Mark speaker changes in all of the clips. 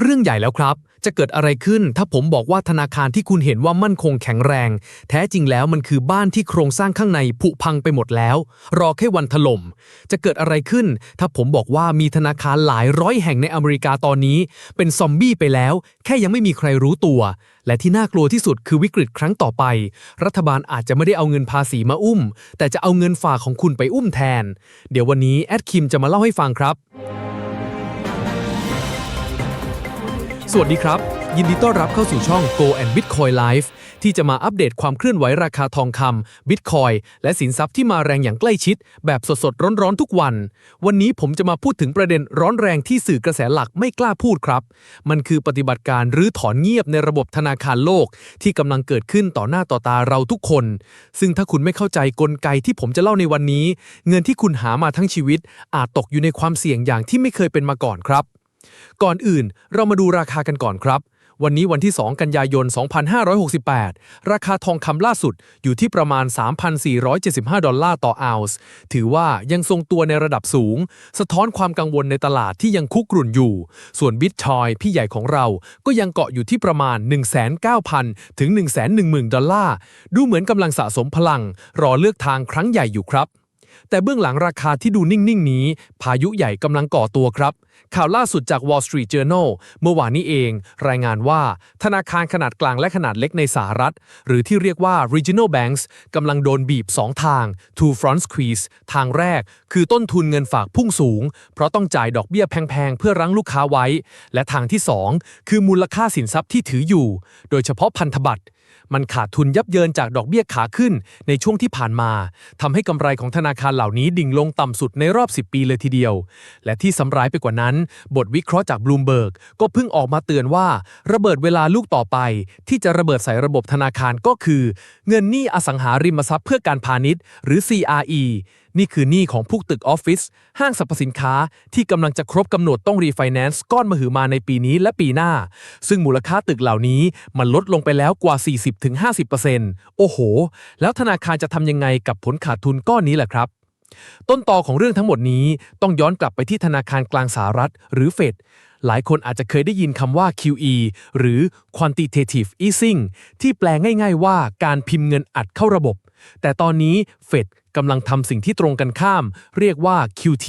Speaker 1: เรื่องใหญ่แล้วครับ จะเกิดอะไรขึ้นถ้าผมบอกว่าธนาคารที่คุณเห็นว่ามั่นคงแข็งแรง แท้จริงแล้วมันคือบ้านที่โครงสร้างข้างในผุพังไปหมดแล้ว รอแค่วันถล่ม จะเกิดอะไรขึ้น ถ้าผมบอกว่ามีธนาคารหลายร้อยแห่งในอเมริกาตอนนี้ เป็นซอมบี้ไปแล้ว แค่ยังไม่มีใครรู้ตัว และที่น่ากลัวที่สุดคือวิกฤตครั้งต่อไป รัฐบาลอาจจะไม่ได้เอาเงินภาษีมาอุ้ม แต่จะเอาเงินฝากของคุณไปอุ้มแทน เดี๋ยววันนี้แอดคิมจะมาเล่าให้ฟังครับ สวัสดีครับ ยินดีต้อนรับเข้าสู่ช่อง Go and Bitcoin Live ที่จะมาอัปเดตความเคลื่อนไหวราคาทองคำ Bitcoin และสินทรัพย์ที่มาแรงอย่างใกล้ชิด แบบสดๆ ร้อนๆ ทุกวัน วันนี้ผมจะมาพูดถึงประเด็นร้อนแรงที่สื่อกระแสหลักไม่กล้าพูดครับ มันคือปฏิบัติการรื้อถอนเงียบในระบบธนาคารโลก ที่กำลังเกิดขึ้นต่อหน้าต่อตาเราทุกคน ซึ่งถ้าคุณไม่เข้าใจกลไกที่ผมจะเล่าในวันนี้ เงินที่คุณหามาทั้งชีวิต อาจตกอยู่ในความเสี่ยงอย่างที่ไม่เคยเป็นมาก่อนครับ ก่อนอื่นเรามาดูราคากันก่อนครับ วันนี้วันที่ 2 กันยายน 2568 ราคาทองคำล่าสุดอยู่ที่ประมาณ 3,475 ดอลลาร์ต่อออนซ์ถือว่ายังทรงตัวในระดับสูง สะท้อนความกังวลในตลาดที่ยังคุกรุ่นอยู่ ส่วนบิตชอยพี่ใหญ่ของเราก็ยังเกาะอยู่ที่ประมาณ 1,900,000 ถึง 110,000 ดอลลาร์ ดูเหมือนกำลังสะสมพลัง รอเลือกทางครั้งใหญ่อยู่ครับ แต่เบื้องหลังราคาที่ดูนิ่ง ๆ นี้ พายุใหญ่กำลังก่อตัวครับ ข่าวล่าสุดจาก Wall Street Journal เมื่อวานนี้เอง รายงานว่า ธนาคารขนาดกลางและขนาดเล็กในสหรัฐ หรือที่เรียกว่า regional banks กำลังโดนบีบ 2 ทาง two front squeeze ทางแรก คือต้นทุนเงินฝากพุ่งสูง เพราะต้องจ่ายดอกเบี้ยแพง ๆ เพื่อรั้งลูกค้าไว้ และทางที่ 2 คือมูลค่าสินทรัพย์ที่ถืออยู่ โดยเฉพาะพันธบัตร มันขาดทุนยับเยินจากดอกเบี้ยขาขึ้นในช่วงที่ผ่านมาทำให้กำไรของธนาคารเหล่านี้ดิ่งลงต่ำสุดในรอบ 10 ปีเลยทีเดียว และที่สำร้ายไปกว่านั้น บทวิเคราะห์จากบลูมเบิร์กก็เพิ่งออกมาเตือนว่า ระเบิดเวลาลูกต่อไป ที่จะระเบิดใส่ระบบธนาคารก็คือ เงินหนี้อสังหาริมทรัพย์เพื่อการพาณิชย์ หรือ CRE นี่คือหนี้ของพวกตึกออฟฟิศห้างสรรพสินค้าที่กำลังจะครบกำหนดต้องรีไฟแนนซ์ก้อนมหึมาในปีนี้และปีหน้า ซึ่งมูลค่าตึกเหล่านี้มันลดลงไปแล้วกว่า 40-50%โอ้โห แล้วธนาคารจะทำยังไงกับผลขาดทุนก้อนนี้แหละครับต้นตอของเรื่องทั้งหมดนี้ต้องย้อนกลับไปที่ธนาคารกลางสหรัฐ หรือเฟด หลายคนอาจจะเคยได้ยินคำว่า QE หรือ quantitative easing ที่แปลง่ายๆว่าการพิมพ์เงินอัดเข้าระบบ แต่ตอนนี้เฟดกำลังทำสิ่งที่ตรงกันข้าม เรียกว่า QT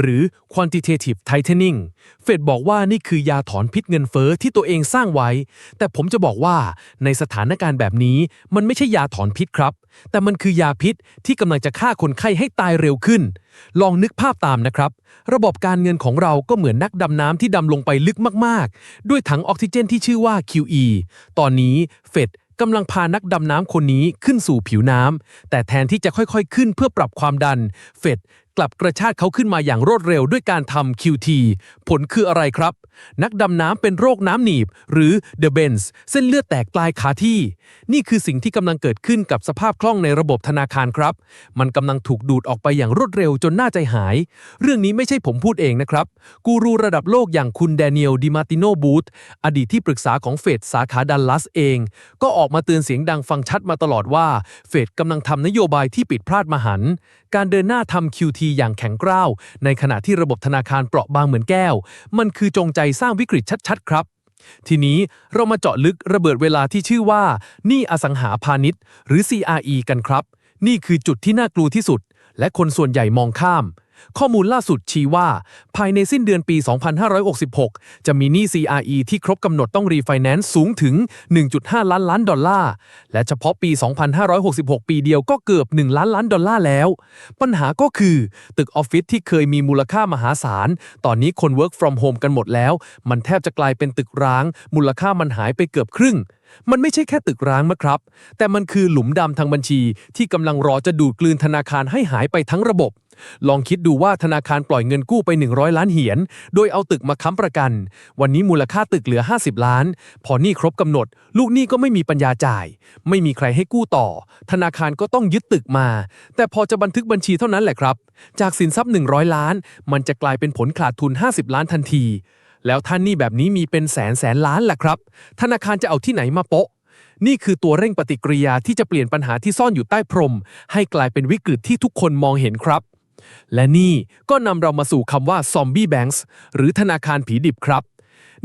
Speaker 1: หรือ quantitative tightening เฟดบอกว่านี่คือยาถอนพิษเงินเฟอ้อที่ตัวเองสร้างไว้ แต่ผมจะบอกว่าในสถานการณ์แบบนี้มันไม่ใช่ยาถอนพิษครับ แต่มันคือยาพิษที่กำลังจะฆ่าคนไข้ให้ตายเร็วขึ้น ลองนึกภาพตามนะครับ ระบบการเงินของเราก็เหมือนนักดำน้ำที่ดำลงไปลึกมาก ๆ ด้วยถังออกซิเจนที่ชื่อว่า QE ตอนนี้เฟด กำลังพานักดำน้ำคนนี้ขึ้นสู่ผิวน้ำแต่แทนที่จะค่อยๆ ขึ้นเพื่อปรับความดัน เฟด กลับกระชากเขาขึ้นมาอย่างรวดเร็วด้วยการทำ QT ผลคืออะไรครับ นักดำน้ำเป็นโรคน้ำหนีบ หรือ The Benz เส้นเลือดแตกปลายขาที่ นี่คือสิ่งที่กำลังเกิดขึ้นกับสภาพคล่องในระบบธนาคารครับ มันกำลังถูกดูดออกไปอย่างรวดเร็วจนน่าใจหาย เรื่องนี้ไม่ใช่ผมพูดเองนะครับ กูรูระดับโลกอย่างคุณแดเนียลดิมาติโนบูธอดีตที่ปรึกษาของเฟดสาขาดัลลัสเอง ก็ออกมาเตือนเสียงดังฟังชัดมาตลอดว่าเฟดกำลังทำนโยบายที่ปิดพลาดมหันการเดินหน้าทำ QT อย่างแข็งกร้าว ในขณะที่ระบบธนาคารเปราะบางเหมือนแก้ว มันคือจงใจสร้างวิกฤตชัด ๆ ครับ ทีนี้เรามาเจาะลึกระเบิดเวลาที่ชื่อว่าหนี้อสังหาพาณิชย์ หรือ CRE กันครับ นี่คือจุดที่น่ากลัวที่สุด และคนส่วนใหญ่มองข้าม ข้อมูลล่าสุดชี้ว่า ภายในสิ้นเดือนปี 2566 จะมีหนี้ CRE ที่ครบกำหนดต้องรีไฟแนนซ์สูงถึง 1.5 ล้านล้านดอลลาร์ และเฉพาะปี 2566 ปีเดียวก็เกือบ 1 ล้านล้านดอลลาร์แล้ว ปัญหาก็คือ ตึกออฟฟิศที่เคยมีมูลค่ามหาศาล ตอนนี้คน work from home กันหมดแล้ว มันแทบจะกลายเป็นตึกร้าง มูลค่ามันหายไปเกือบครึ่ง มันไม่ใช่แค่ตึกร้างนะครับ แต่มันคือหลุมดำทางบัญชี ที่กำลังรอจะดูดกลืนธนาคารให้หายไปทั้งระบบ ลองคิดดูว่าธนาคารปล่อยเงินกู้ไป 100 ล้านเหรียญโดยเอาตึกมาค้ำประกัน วันนี้มูลค่าตึกเหลือ 50 ล้าน พอหนี้ครบกำหนด ลูกหนี้ก็ไม่มีปัญญาจ่าย ไม่มีใครให้กู้ต่อ ธนาคารก็ต้องยึดตึกมา แต่พอจะบันทึกบัญชีเท่านั้นแหละครับ จากสินทรัพย์ 100 ล้าน มันจะกลายเป็นผลขาดทุน 50 ล้านทันที แล้วท่านนี้แบบนี้มีเป็นแสนแสนล้านแหละครับ ธนาคารจะเอาที่ไหนมาโปะนี่คือตัวเร่งปฏิกิริยาที่จะเปลี่ยนปัญหาที่ซ่อนอยู่ใต้พรม ให้กลายเป็นวิกฤตที่ทุกคนมองเห็นครับ และนี่ก็นำเรามาสู่คำว่า Zombie Banks หรือธนาคารผีดิบครับ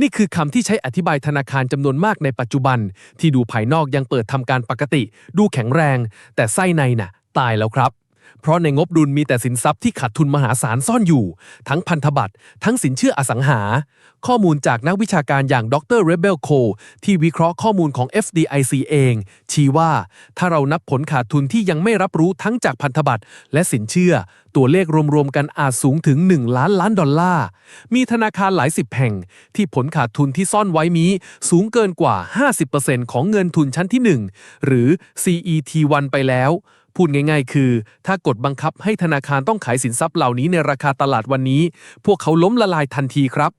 Speaker 1: นี่คือคำที่ใช้อธิบายธนาคารจำนวนมากในปัจจุบัน ที่ดูภายนอกยังเปิดทำการปกติ ดูแข็งแรง แต่ไส้ในน่ะ ตายแล้วครับ เพราะในงบดุลมีแต่สินทรัพย์ที่ขาดทุนมหาศาลซ่อนอยู่ ทั้งพันธบัตร ทั้งสินเชื่ออสังหา ข้อมูลจากนักวิชาการอย่างดรเรเบลโคที่วิเคราะห์ข้อมูลของ FDIC เอง ชี้ว่าถ้าเรานับผลขาดทุนที่ยังไม่รับรู้ทั้งจากพันธบัตรและสินเชื่อ ตัวเลขรวมๆกันอาจสูงถึง 1 ล้านล้านดอลลาร์ มีธนาคารหลายสิบแห่ง ที่ผลขาดทุนที่ซ่อนไว้มีสูงเกินกว่า 50%ของเงินทุนชั้นที่ 1 หรือ CET1 ไปแล้ว พูดง่ายๆ คือ ถ้ากฎบังคับให้ธนาคารต้องขายสินทรัพย์เหล่านี้ในราคาตลาดวันนี้ พวกเขาล้มละลายทันทีครับ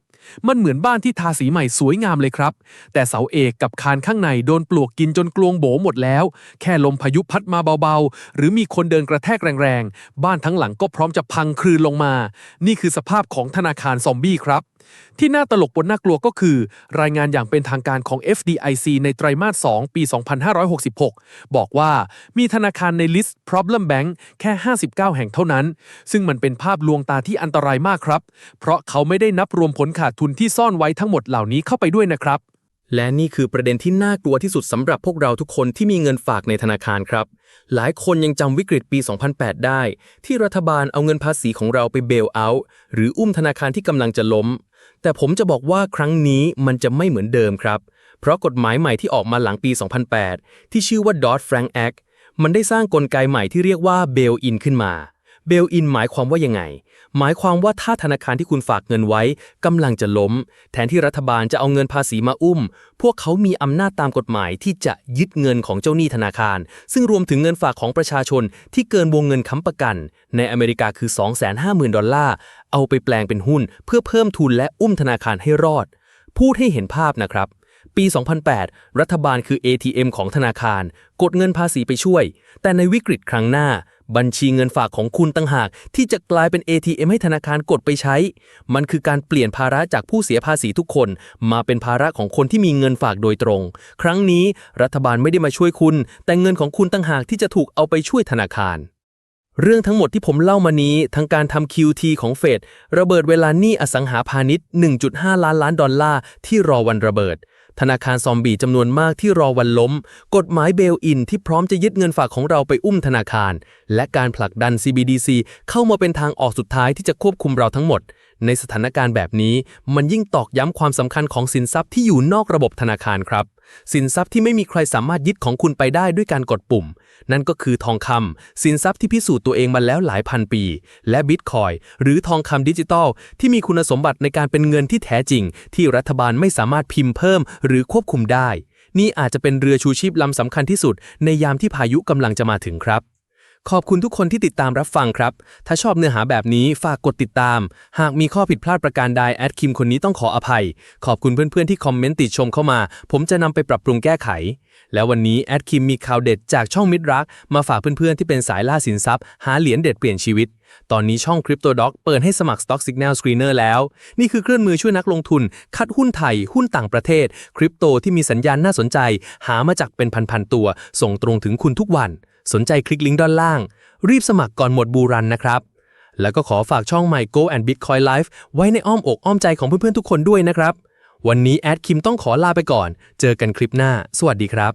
Speaker 1: มันเหมือนบ้านที่ทาสีใหม่สวยงามเลยครับ แต่เสาเอกกับคานข้างในโดนปลวกกินจนกลวงโบหมดแล้ว แค่ลมพายุพัดมาเบาๆ หรือมีคนเดินกระแทกแรงๆ บ้านทั้งหลังก็พร้อมจะพังคลืนลงมา นี่คือสภาพของธนาคารซอมบี้ครับ ที่น่าตลกบนน่ากลัวก็คือ รายงานอย่างเป็นทางการของ FDIC ในไตรมาส 2 ปี 2566 บอกว่ามีธนาคารในลิสต์ Problem Bank แค่ 59 แห่งเท่านั้น ซึ่งมันเป็นภาพลวงตาที่อันตรายมากครับ เพราะเขาไม่ได้นับรวมผลขาดทุนที่ซ่อนไว้ทั้งหมดเหล่านี้เข้าไปด้วยนะครับ
Speaker 2: และนี่คือประเด็นที่น่ากลัวที่สุดสำหรับพวกเราทุกคนที่มีเงินฝากในธนาคารครับ หลายคนยังจำวิกฤตปี 2008 ได้ ที่รัฐบาลเอาเงินภาษีของเราไปเบลเอาท์หรืออุ้มธนาคารที่กำลังจะล้ม แต่ผมจะบอกว่าครั้งนี้มันจะไม่เหมือนเดิมครับ เพราะกฎหมายใหม่ที่ออกมาหลังปี 2008 ที่ชื่อว่า Dodd-Frank Act มันได้สร้างกลไกใหม่ที่เรียกว่า Bail-in ขึ้นมา Bail-in หมายความว่ายังไง หมายความว่าถ้าธนาคารที่คุณฝากเงินไว้กำลังจะล้ม แทนที่รัฐบาลจะเอาเงินภาษีมาอุ้ม พวกเขามีอำนาจตามกฎหมายที่จะยึดเงินของเจ้าหนี้ธนาคาร ซึ่งรวมถึงเงินฝากของประชาชนที่เกินวงเงินค้ำประกัน ในอเมริกาคือ 250,000 ดอลลาร์ เอาไปแปลงเป็นหุ้น เพื่อเพิ่มทุนและอุ้มธนาคารให้รอด พูดให้เห็นภาพนะครับปี 2008 รัฐบาลคือ ATM ของธนาคาร กดเงินภาษีไปช่วย แต่ในวิกฤตครั้งหน้า บัญชีเงินฝากของคุณตั้งหาก ที่จะกลายเป็น ATM ให้ธนาคารกดไปใช้ มันคือการเปลี่ยนภาระจากผู้เสียภาษีทุกคน มาเป็นภาระของคนที่มีเงินฝากโดยตรง ครั้งนี้รัฐบาลไม่ได้มาช่วยคุณ แต่เงินของคุณตั้งหากที่จะถูกเอาไปช่วยธนาคารเรื่องทั้งหมดที่ผมเล่ามานี้ ทั้งการทำ QT ของเฟดระเบิดเวลาหนี้อสังหาพาณิชย์ 1.5 ล้านล้านดอลลาร์ที่รอวันระเบิด ธนาคารซอมบี้จำนวนมากที่รอวันล้ม กฎหมายเบลอินที่พร้อมจะยึดเงินฝากของเราไปอุ้มธนาคาร และการผลักดัน CBDC เข้ามาเป็นทางออกสุดท้ายที่จะควบคุมเราทั้งหมด ในสถานการณ์แบบนี้ มันยิ่งตอกย้ำความสำคัญของสินทรัพย์ที่อยู่นอกระบบธนาคารครับ สินทรัพย์ที่ไม่มีใครสามารถยึดของคุณไปได้ด้วยการกดปุ่ม นั่นก็คือทองคำสินทรัพย์ที่พิสูจน์ตัวเองมาแล้วหลายพันปี และบิตคอยหรือทองคำดิจิตอลที่มีคุณสมบัติในการเป็นเงินที่แท้จริง ที่รัฐบาลไม่สามารถพิมพ์เพิ่ม หรือควบคุมได้ นี่อาจจะเป็นเรือชูชีพลำสำคัญที่สุด ในยามที่พายุกำลังจะมาถึงครับ ขอบคุณทุกคนที่ติดตามรับฟังครับ ถ้าชอบเนื้อหาแบบนี้ฝากกดติดตาม หากมีข้อผิดพลาดประการใดแอดคิมคนนี้ต้องขออภัย ขอบคุณเพื่อนๆที่คอมเมนต์ติชมเข้ามา ผมจะนำไปปรับปรุงแก้ไข แล้ววันนี้แอดคิมมีข่าวเด็ดจากช่องมิตรรัก มาฝากเพื่อนๆที่เป็นสายล่าสินทรัพย์ หาเหรียญเด็ดเปลี่ยนชีวิต ตอนนี้ช่อง Crypto Doc เปิดให้สมัคร Stock Signal Screener แล้ว นี่คือเครื่องมือช่วยนักลงทุน คัดหุ้นไทย หุ้นต่างประเทศ คริปโตที่มีสัญญาณน่าสนใจ หามาจากเป็นพันๆตัว ส่งตรงถึงคุณทุกวัน สนใจคลิกลิงก์ด้านล่าง รีบสมัครก่อนหมดบูรันนะครับ แล้วก็ขอฝากช่องใหม่ Go and Bitcoin Life ไว้ในอ้อมอกอ้อมใจของเพื่อนๆทุกคนด้วยนะครับ วันนี้แอดคิมต้องขอลาไปก่อน เจอกันคลิปหน้า สวัสดีครับ